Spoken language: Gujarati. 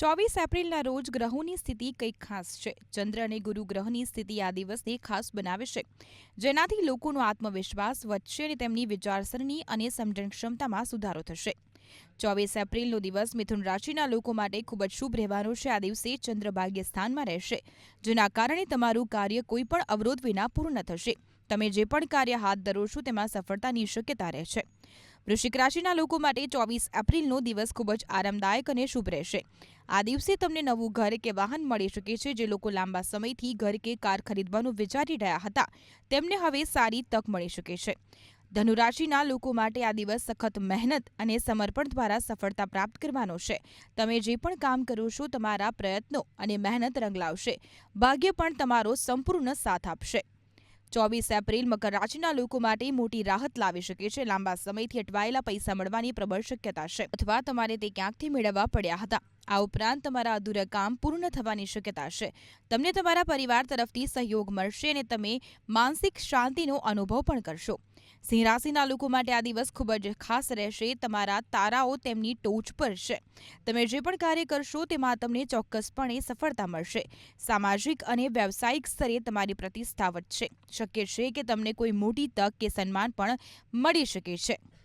ચોવીસ એપ્રિલના રોજ ગ્રહોની સ્થિતિ કંઈક ખાસ છે. ચંદ્ર અને ગુરુ ગ્રહની સ્થિતિ આ દિવસને ખાસ બનાવે છે. જેનાથી લોકોનો આત્મવિશ્વાસ વધશે અને તેમની વિચારસરણી અને સમજણ ક્ષમતામાં સુધારો થશે. ચોવીસ એપ્રિલનો દિવસ મિથુન રાશિના લોકો માટે ખૂબ જ શુભ રહેવાનો છે. આ દિવસે ચંદ્ર ભાગ્ય સ્થાનમાં રહેશે, જેના કારણે તમારું કાર્ય કોઈ પણ અવરોધ વિના પૂર્ણ થશે. તમે જે પણ કાર્ય હાથ ધરો છો તેમાં સફળતાની શક્યતા રહે છે. વૃશ્ચિક રાશિના લોકો માટે ચોવીસ એપ્રિલનો દિવસ ખૂબ જ આરામદાયક અને શુભ રહેશે. આ દિવસે તમને નવું ઘર કે વાહન મળી શકે છે જે લોકો લાંબા સમયથી ઘર કે કાર ખરીદવાનું વિચારી રહ્યા હતા. તેમને હવે સારી તક મળી શકે છે. ધનુરાશિના લોકો માટે આ દિવસ સખત મહેનત અને સમર્પણ દ્વારા સફળતા પ્રાપ્ત કરવાનો છે. તમે જે પણ કામ કરો છો તમારા પ્રયત્નો અને મહેનત રંગ લાવશે ભાગ્ય પણ તમારો સંપૂર્ણ સાથ આપશે. ચોવીસ એપ્રિલ મકર રાશિના લોકો માટે મોટી રાહત લાવી શકે છે. લાંબા સમયથી અટવાયેલા પૈસા મળવાની પ્રબળ શક્યતા છે. અથવા તમારે તે ક્યાંકથી મેળવવા પડ્યા હતા? આ ઉપરાંત તમારા અધૂરા કામ પૂર્ણ થવાની શક્યતા છે. તમને તમારા પરિવાર તરફથી સહયોગ મળશે અને તમે માનસિક શાંતિનો અનુભવ પણ કરશો. સિંહ રાશિના લોકો માટે આ દિવસ ખૂબ જ ખાસ રહેશે. તમારા તારાઓ તેમની ટોચ પર છે. તમે જે પણ કાર્ય કરશો તેમાં તમને ચોક્કસપણે સફળતા મળશે. સામાજિક અને વ્યવસાયિક સ્તરે તમારી પ્રતિષ્ઠા વધશે શક્ય છે કે તમને કોઈ મોટી તક કે સન્માન પણ મળી શકે છે.